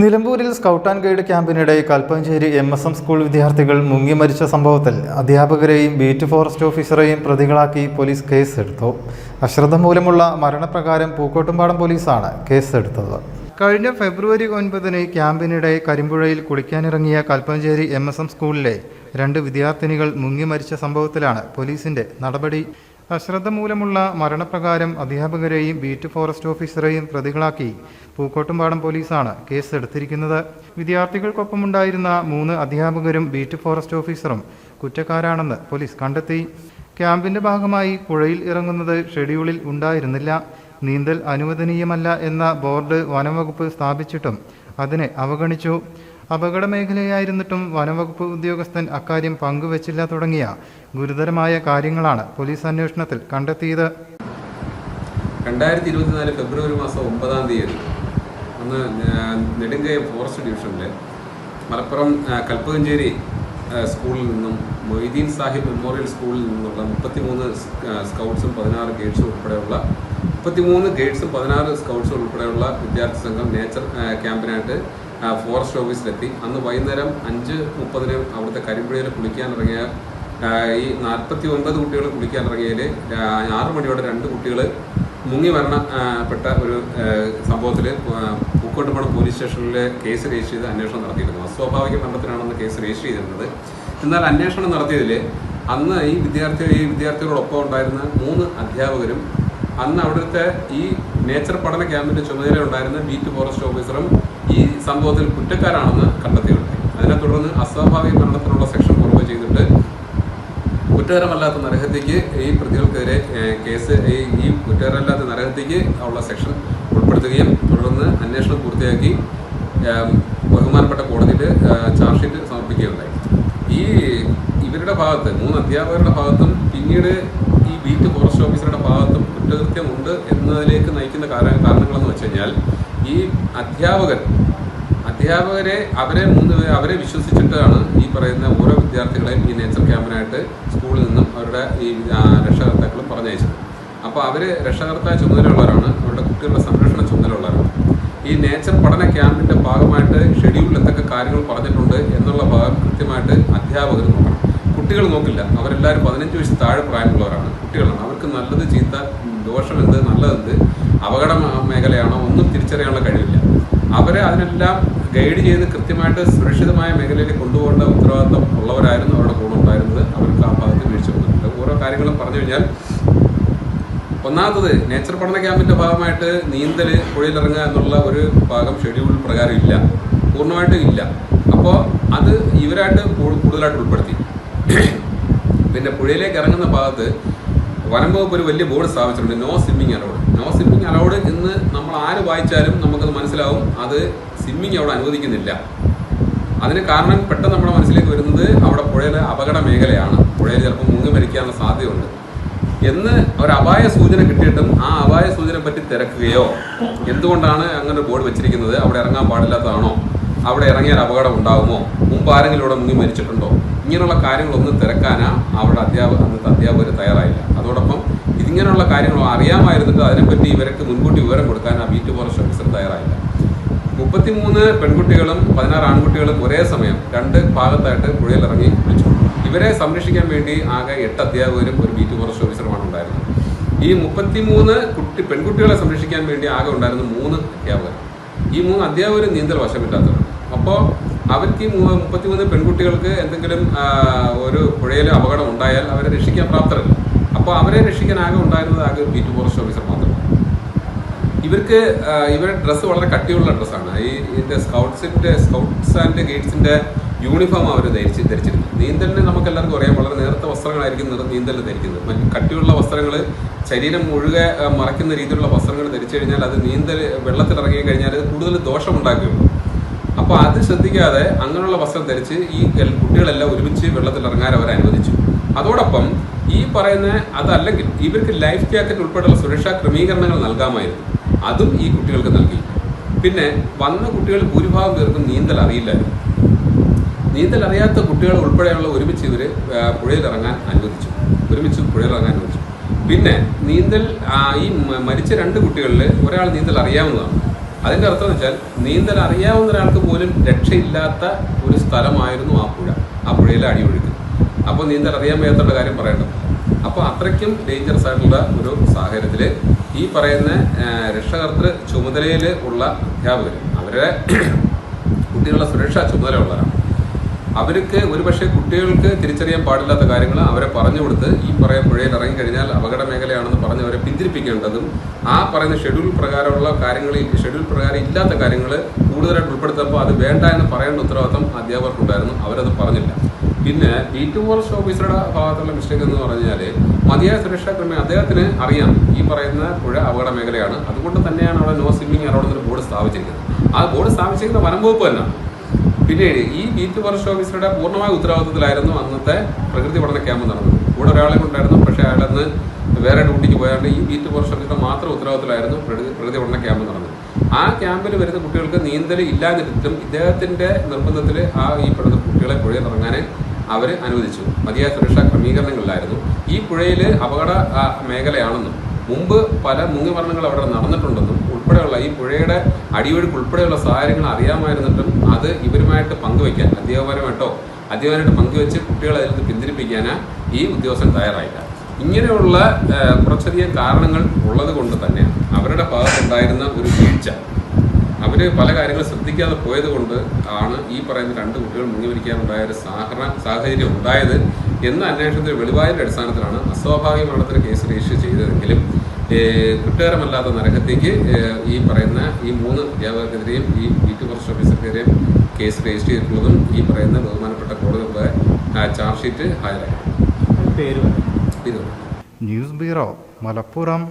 നിലമ്പൂരിൽ scout and guide ക്യാമ്പിനിടെ Kalpancheri M S M school വിദ്യാർത്ഥികൾ മുങ്ങി മരിച്ച സംഭവത്തിൽ അധ്യാപകരെയും ബീറ്റ് ഫോറസ്റ്റ് ഓഫീസറെയും പ്രതികളാക്കി പോലീസ് കേസെടുത്തു. അശ്രദ്ധ മൂലമുള്ള മരണപ്രകാരം പൂക്കോട്ടുംപാടം പോലീസാണ് കേസെടുത്തത്. കഴിഞ്ഞ ഫെബ്രുവരി ഒൻപതിന് ക്യാമ്പിനിടെ കരിമ്പുഴയിൽ കുളിക്കാനിറങ്ങിയ കൽപ്പഞ്ചേരി എം എസ് എം സ്കൂളിലെ രണ്ട് വിദ്യാർത്ഥിനികൾ മുങ്ങി മരിച്ച സംഭവത്തിലാണ് പോലീസിന്റെ നടപടി അശ്രദ്ധ മൂലമുള്ള മരണപ്രകാരം അധ്യാപകരെയും ബീറ്റ് ഫോറസ്റ്റ് ഓഫീസറെയും പ്രതികളാക്കി പൂക്കോട്ടുംപാടം പോലീസാണ് കേസ് എടുത്തിരിക്കുന്നത് വിദ്യാർത്ഥികൾക്കൊപ്പമുണ്ടായിരുന്ന മൂന്ന് അധ്യാപകരും ബീറ്റ് ഫോറസ്റ്റ് ഓഫീസറും കുറ്റക്കാരാണെന്ന് പോലീസ് കണ്ടെത്തി. ക്യാമ്പിന്റെ ഭാഗമായി പുഴയിൽ ഇറങ്ങുന്നത് ഷെഡ്യൂളിൽ ഉണ്ടായിരുന്നില്ല. നീന്തൽ അനുവദനീയമല്ല എന്ന ബോർഡ് വനംവകുപ്പ് സ്ഥാപിച്ചിട്ടും അതിനെ അവഗണിച്ചു. അപകട മേഖലയായിരുന്നിട്ടും വനംവകുപ്പ് ഉദ്യോഗസ്ഥൻ അക്കാര്യം പങ്കുവച്ചില്ല തുടങ്ങിയ ഗുരുതരമായ കാര്യങ്ങളാണ് പോലീസ് അന്വേഷണത്തിൽ കണ്ടെത്തിയത്. രണ്ടായിരത്തി ഇരുപത്തിനാല് ഫെബ്രുവരി മാസം ഒമ്പതാം തീയതി അന്ന് നെടുങ്കയം ഫോറസ്റ്റ് ഡിവിഷനിൽ മലപ്പുറം കൽപ്പകഞ്ചേരി സ്കൂളിൽ നിന്നും മൊയ്തീൻ സാഹിബ് മെമ്മോറിയൽ സ്കൂളിൽ നിന്നുള്ള മുപ്പത്തിമൂന്ന് സ്കൗട്ട്സും പതിനാറ് ഗേൾസും ഉൾപ്പെടെയുള്ള മുപ്പത്തിമൂന്ന് ഗേൾസും പതിനാറ് സ്കൗട്ട്സും ഉൾപ്പെടെയുള്ള വിദ്യാർത്ഥി സംഘം നേച്ചർ ക്യാമ്പിനായിട്ട് ഫോറസ്റ്റ് ഓഫീസിലെത്തി അന്ന് വൈകുന്നേരം അഞ്ച് മുപ്പതിന് അവിടുത്തെ കരിമ്പുഴയിൽ കുളിക്കാനിറങ്ങിയ ഈ നാൽപ്പത്തി ഒൻപത് കുട്ടികൾ കുളിക്കാനിറങ്ങിയതിൽ ആറ് മണിയോടെ രണ്ട് കുട്ടികൾ മുങ്ങി മരണപ്പെട്ട ഒരു സംഭവത്തിൽ പൂക്കോട്ടുപണം പോലീസ് സ്റ്റേഷനിൽ കേസ് രജിസ്റ്റർ ചെയ്ത് അന്വേഷണം നടത്തിയിരുന്നു. അസ്വാഭാവിക മരണത്തിനാണെന്ന് കേസ് രജിസ്റ്റർ ചെയ്തിരുന്നത്. എന്നാൽ അന്വേഷണം നടത്തിയതിൽ അന്ന് ഈ വിദ്യാർത്ഥി ഈ വിദ്യാർത്ഥികളോടൊപ്പം ഉണ്ടായിരുന്ന മൂന്ന് അധ്യാപകരും അന്ന് അവിടുത്തെ ഈ നേച്ചർ പഠന ക്യാമ്പിന്റെ ചുമതല ഉണ്ടായിരുന്ന ബീറ്റ് ഫോറസ്റ്റ് ഓഫീസറും ഈ സംഭവത്തിൽ കുറ്റക്കാരാണെന്ന് കണ്ടെത്തിയിട്ടുണ്ട്. അതിനെ തുടർന്ന് അസ്വാഭാവിക മരണത്തിനുള്ള സെക്ഷൻ പുറമെ ചെയ്തിട്ട് കുറ്റകരമല്ലാത്ത നരഹത്യക്ക് ഈ പ്രതികൾക്കെതിരെ കേസ് ഈ കുറ്റകരമല്ലാത്ത നരഹത്യക്ക് ഉള്ള സെക്ഷൻ ഉൾപ്പെടുത്തുകയും തുടർന്ന് അന്വേഷണം പൂർത്തിയാക്കി ബഹുമാനപ്പെട്ട കോടതിയിൽ ചാർജ് ഷീറ്റ് സമർപ്പിക്കുകയുണ്ടായി. ഈ ഇവരുടെ ഭാഗത്ത് മൂന്ന് അധ്യാപകരുടെ ഭാഗത്തും പിന്നീട് ഈ ബീറ്റ് ഫോറസ്റ്റ് ഓഫീസറുടെ ഭാഗത്തും കുറ്റകൃത്യമുണ്ട് എന്നതിലേക്ക് നയിക്കുന്ന കാര- കാരണങ്ങളെന്ന് വെച്ച് കഴിഞ്ഞാൽ ഈ അധ്യാപകൻ അധ്യാപകരെ അവരെ മൂന്ന് അവരെ വിശ്വസിച്ചിട്ടാണ് ഈ പറയുന്ന ഓരോ വിദ്യാർത്ഥികളെയും ഈ നേച്ചർ ക്യാമ്പിനായിട്ട് സ്കൂളിൽ നിന്നും അവരുടെ ഈ രക്ഷകർത്താക്കളും പറഞ്ഞയച്ചത്. അപ്പോൾ അവർ രക്ഷാകർത്താ ചുമതലയുള്ളവരാണ് അവരുടെ കുട്ടികളുടെ സംരക്ഷണ ചുമതലയുള്ളവരാണ്. ഈ നേച്ചർ പഠന ക്യാമ്പിന്റെ ഭാഗമായിട്ട് ഷെഡ്യൂളിൽ എന്തൊക്കെ കാര്യങ്ങൾ പറഞ്ഞിട്ടുണ്ട് എന്നുള്ള ഭാഗം കൃത്യമായിട്ട് അധ്യാപകർ നോക്കണം. കുട്ടികൾ നോക്കില്ല. അവരെല്ലാവരും പതിനഞ്ച് വയസ്സ് താഴെ പ്രായമുള്ളവരാണ് കുട്ടികളാണ് അവർക്ക് നല്ലത് ചീത്ത ദോഷം എന്ത് നല്ലതെന്ത് അപകട മേഖലയാണോ ഒന്നും തിരിച്ചറിയാനുള്ള കഴിവില്ല. അവരെ അതിനെല്ലാം ഗൈഡ് ചെയ്ത് കൃത്യമായിട്ട് സുരക്ഷിതമായ മേഖലയിൽ കൊണ്ടുപോകേണ്ട ഉത്തരവാദിത്തം ഉള്ളവരായിരുന്നു അവരുടെ കൂടെ ഉണ്ടായിരുന്നത്. അവർക്ക് ആ ഭാഗത്ത് വീഴ്ച വന്നിട്ടുണ്ട് ഓരോ കാര്യങ്ങളും പറഞ്ഞു കഴിഞ്ഞാൽ ഒന്നാമത്തത് നേച്ചർ പഠന ക്യാമ്പിന്റെ ഭാഗമായിട്ട് നീന്തൽ പുഴയിലിറങ്ങുക എന്നുള്ള ഒരു ഭാഗം ഷെഡ്യൂൾ പ്രകാരം ഇല്ല. പൂർണമായിട്ടും ഇല്ല. അപ്പോൾ അത് ഇവരായിട്ട് കൂടുതലായിട്ട് ഉൾപ്പെടുത്തി. പിന്നെ പുഴയിലേക്ക് ഇറങ്ങുന്ന ഭാഗത്ത് വനം വകുപ്പ് ഒരു വലിയ ബോർഡ് സ്ഥാപിച്ചിട്ടുണ്ട്. No swimming allowed no swimming allowed എന്ന് നമ്മൾ ആര് വായിച്ചാലും നമുക്കത് മനസ്സിലാവും. അത് സ്വിമ്മിങ് അവിടെ അനുവദിക്കുന്നില്ല. അതിന് കാരണം പെട്ടെന്ന് നമ്മുടെ മനസ്സിലേക്ക് വരുന്നത് അവിടെ പുഴയിലെ അപകട മേഖലയാണ്. പുഴയിൽ ചിലപ്പോൾ മുങ്ങി മരിക്കാനുള്ള സാധ്യതയുണ്ട്. എന്ന് ഒരു അപായ സൂചന കിട്ടിയിട്ടും ആ അപായ സൂചന പറ്റി തിരക്കുകയോ എന്തുകൊണ്ടാണ് അങ്ങനെ ബോർഡ് വെച്ചിരിക്കുന്നത്? അവിടെ ഇറങ്ങാൻ പാടില്ലാത്തതാണോ? അവിടെ ഇറങ്ങിയാൽ അപകടം ഉണ്ടാകുമോ മുമ്പ് ആരെങ്കിലും ഇവിടെ മുങ്ങി മരിച്ചിട്ടുണ്ടോ? ഇങ്ങനെയുള്ള കാര്യങ്ങളൊന്നും തിരക്കാനാ അവിടെ അധ്യാപക അന്നത്തെ അധ്യാപകർ തയ്യാറായില്ല. അതോടൊപ്പം ഇതിങ്ങനെയുള്ള കാര്യങ്ങൾ അറിയാമായിരുന്നിട്ട് അതിനെപ്പറ്റി ഇവർക്ക് മുൻകൂട്ടി വിവരം കൊടുക്കാൻ ആ ബീറ്റ് ഫോറസ്റ്റ് ഓഫീസർ തയ്യാറായില്ല. മുപ്പത്തിമൂന്ന് പെൺകുട്ടികളും പതിനാറ് ആൺകുട്ടികളും ഒരേ സമയം രണ്ട് ഭാഗത്തായിട്ട് പുഴയിലിറങ്ങി വിളിച്ചു. ഇവരെ സംരക്ഷിക്കാൻ വേണ്ടി ആകെ എട്ട് അധ്യാപകരും ഒരു ബീറ്റ് ഫോറസ്റ്റ് ഓഫീസറുമാണ് ഉണ്ടായിരുന്നത്. ഈ മുപ്പത്തിമൂന്ന് കുട്ടി പെൺകുട്ടികളെ സംരക്ഷിക്കാൻ വേണ്ടി ആകെ ഉണ്ടായിരുന്ന മൂന്ന് അധ്യാപകർ. ഈ മൂന്ന് അധ്യാപകരും നീന്തൽ വശമില്ലാത്തവരാണ്. അപ്പോൾ അവർക്ക് ഈ മുപ്പത്തിമൂന്ന് പെൺകുട്ടികൾക്ക് എന്തെങ്കിലും ഒരു പുഴയിലെ അപകടം ഉണ്ടായാൽ അവരെ രക്ഷിക്കാൻ പ്രാപ്തരല്ല. അപ്പോൾ അവരെ രക്ഷിക്കാൻ ആകെ ഉണ്ടായിരുന്നത് ആകെ ബീറ്റ് ഫോറസ്റ്റ് ഓഫീസർ മാത്രമാണ്. ഇവർക്ക് ഇവരുടെ ഡ്രസ്സ് വളരെ കട്ടിയുള്ള ഡ്രസ്സാണ് ഈ ഇതിന്റെ സ്കൗട്ട്സിന്റെ സ്കൗട്ട്സ് ആൻഡ് ഗൈഡ്സിന്റെ യൂണിഫോം അവർ ധരിച്ച് ധരിച്ചിരുന്നു. നീന്തലിന് നമുക്ക് എല്ലാവർക്കും അറിയാം. വളരെ നേർത്ത വസ്ത്രങ്ങളായിരിക്കും നീന്തലിന് ധരിക്കുന്നത്. കട്ടിയുള്ള വസ്ത്രങ്ങൾ ശരീരം മുഴുകെ മറയ്ക്കുന്ന രീതിയിലുള്ള വസ്ത്രങ്ങൾ ധരിച്ചു കഴിഞ്ഞാൽ അത് നീന്തൽ വെള്ളത്തിൽ ഇറങ്ങി കഴിഞ്ഞാൽ കൂടുതൽ ദോഷമുണ്ടാക്കുകയുള്ളൂ. അപ്പോൾ അത് ശ്രദ്ധിക്കാതെ അങ്ങനെയുള്ള വസ്ത്രം ധരിച്ച് ഈ കുട്ടികളെല്ലാം ഒരുമിച്ച് വെള്ളത്തിൽ ഇറങ്ങാൻ അവർ അനുവദിച്ചു. അതോടൊപ്പം ഈ പറയുന്ന അതല്ലെങ്കിൽ ഇവർക്ക് ലൈഫ് ജാക്കറ്റ് ഉൾപ്പെടെയുള്ള സുരക്ഷാ ക്രമീകരണങ്ങൾ നൽകാമായിരുന്നു. അതും ഈ കുട്ടികൾക്ക് നൽകി. പിന്നെ വന്ന കുട്ടികൾ ഭൂരിഭാഗം പേർക്കും നീന്തൽ അറിയില്ലായിരുന്നു. നീന്തൽ അറിയാത്ത കുട്ടികൾ ഉൾപ്പെടെയുള്ള ഒരുമിച്ച് ഇവർ പുഴയിൽ ഇറങ്ങാൻ അനുവദിച്ചു. ഒരുമിച്ച് പുഴയിൽ ഇറങ്ങാൻ അനുവദിച്ചു. പിന്നെ നീന്തൽ ഈ മരിച്ച രണ്ട് കുട്ടികളിൽ ഒരാൾ നീന്തൽ അറിയാവുന്നതാണ്. അതിന്റെ അർത്ഥം എന്ന് വെച്ചാൽ നീന്തൽ അറിയാവുന്ന ഒരാൾക്ക് പോലും രക്ഷയില്ലാത്ത ഒരു സ്ഥലമായിരുന്നു ആ പുഴ. ആ പുഴയിലെ അടിയൊഴുക്ക് അപ്പോൾ നീന്തൽ അറിയാൻ വയ്യാത്തവരുടെ കാര്യം പറയണം അപ്പോൾ അത്രയ്ക്കും ഡേഞ്ചറസ് ആയിട്ടുള്ള ഒരു സാഹചര്യത്തിൽ ഈ പറയുന്ന രക്ഷകർത്തൃ ചുമതലയിൽ ഉള്ള അധ്യാപകർ അവരുടെ കുട്ടികളുടെ സുരക്ഷാ ചുമതലയുള്ളവരാണ്. അവർക്ക് ഒരുപക്ഷെ കുട്ടികൾക്ക് തിരിച്ചറിയാൻ പാടില്ലാത്ത കാര്യങ്ങൾ അവരെ പറഞ്ഞു കൊടുത്ത് ഈ പറയുന്ന പുഴയിൽ ഇറങ്ങിക്കഴിഞ്ഞാൽ അപകട മേഖലയാണെന്ന് പറഞ്ഞ് അവരെ പിന്തിരിപ്പിക്കേണ്ടതും ആ പറയുന്ന ഷെഡ്യൂൾ പ്രകാരമുള്ള കാര്യങ്ങൾ ഷെഡ്യൂൾ പ്രകാരം ഇല്ലാത്ത കാര്യങ്ങൾ കൂടുതലായിട്ട് ഉൾപ്പെടുത്തപ്പോൾ അത് വേണ്ട എന്ന് പറയേണ്ട ഉത്തരവാദിത്തം അധ്യാപകർക്കുണ്ടായിരുന്നു. അവരത് പറഞ്ഞില്ല. പിന്നെ ബീറ്റ് ഫോറസ്റ്റ് ഓഫീസറുടെ ഭാഗത്തുള്ള മിസ്റ്റേക്ക് എന്ന് പറഞ്ഞാൽ മതിയായ സുരക്ഷാ ക്രമം അദ്ദേഹത്തിന് അറിയാം. ഈ പറയുന്ന പുഴ അപകട മേഖലയാണ്. അതുകൊണ്ട് തന്നെയാണ് അവിടെ നോ സ്വിമ്മിങ് അറൗണ്ട് ഒരു ബോർഡ് സ്ഥാപിച്ചിരിക്കുന്നത്. ആ ബോർഡ് സ്ഥാപിച്ചിരിക്കുന്ന വനം വകുപ്പ് പിന്നീട് ഈ ബീറ്റ് ഫോറസ്റ്റ് ഓഫീസറുടെ പൂർണമായ ഉത്തരവാദിത്തത്തിലായിരുന്നു അന്നത്തെ പ്രകൃതി പഠന ക്യാമ്പ് നടന്നത്. കൂടെ ഒരാളെ ഉണ്ടായിരുന്നു പക്ഷേ അയാളന്ന് വേറെ ഡ്യൂട്ടിക്ക് പോയാണ്ട് ഈ ബീറ്റ് ഫോറസ്റ്റ് ഓഫീസറുടെ മാത്രം ഉത്തരവാദിത്തത്തിലായിരുന്നു പ്രകൃതി പഠന ക്യാമ്പ് നടന്നത്. ആ ക്യാമ്പിൽ വരുന്ന കുട്ടികൾക്ക് നീന്തൽ ഇല്ലാതിരുത്തും ഇദ്ദേഹത്തിന്റെ നിർബന്ധത്തിൽ ആ ഈ പെടുന്ന കുട്ടികളെ പുഴയിൽ ഇറങ്ങാൻ അവർ അനുവദിച്ചു. മതിയായ സുരക്ഷാ ക്രമീകരണങ്ങളിലായിരുന്നു. ഈ പുഴയിൽ അപകട മേഖലയാണെന്നും മുമ്പ് പല മുങ്ങിമരണങ്ങൾ അവിടെ നടന്നിട്ടുണ്ടെന്നും ഉൾപ്പെടെയുള്ള ഈ പുഴയുടെ അടിയൊഴുക്ക് ഉൾപ്പെടെയുള്ള സാഹചര്യങ്ങൾ അറിയാമായിരുന്നിട്ടും അത് ഇവരുമായിട്ട് പങ്കുവയ്ക്കാൻ അധ്യാപകരുമായിട്ടോ അധ്യാപകരായിട്ട് പങ്കുവെച്ച് കുട്ടികളെ അതിൽ നിന്ന് പിന്തിരിപ്പിക്കാൻ ഈ ഉദ്യോഗസ്ഥൻ തയ്യാറായില്ല. ഇങ്ങനെയുള്ള കുറച്ചധികം കാരണങ്ങൾ ഉള്ളത് കൊണ്ട് തന്നെ അവരുടെ ഭാഗത്തുണ്ടായിരുന്ന ഒരു വീഴ്ച. അവർ പല കാര്യങ്ങളും ശ്രദ്ധിക്കാതെ പോയത് കൊണ്ട് ആണ് ഈ പറയുന്ന രണ്ട് കുട്ടികൾ മുങ്ങി മരിക്കാനുണ്ടായ ഒരു സാഹരണ സാഹചര്യം ഉണ്ടായത് എന്ന അന്വേഷണത്തിൽ വെളിവായതിന്റെ അടിസ്ഥാനത്തിലാണ് അസ്വാഭാവിക മരണത്തിന് കേസ് രജിസ്റ്റർ ചെയ്തതെങ്കിലും കുറ്റകരമല്ലാത്ത നരകത്തേക്ക് ഈ പറയുന്ന ഈ മൂന്ന് അധ്യാപകർക്കെതിരെയും ഈ ബീറ്റ് ഫോറസ്റ്റ് ഓഫീസർക്കെതിരെയും കേസ് രജിസ്റ്റർ ചെയ്തിട്ടുള്ളതും ഈ പറയുന്ന ബഹുമാനപ്പെട്ട കോടതി ചാർജ് ഷീറ്റ് ഹാജരാക്കും. പേര് ന്യൂസ് ബ്യൂറോ മലപ്പുറം.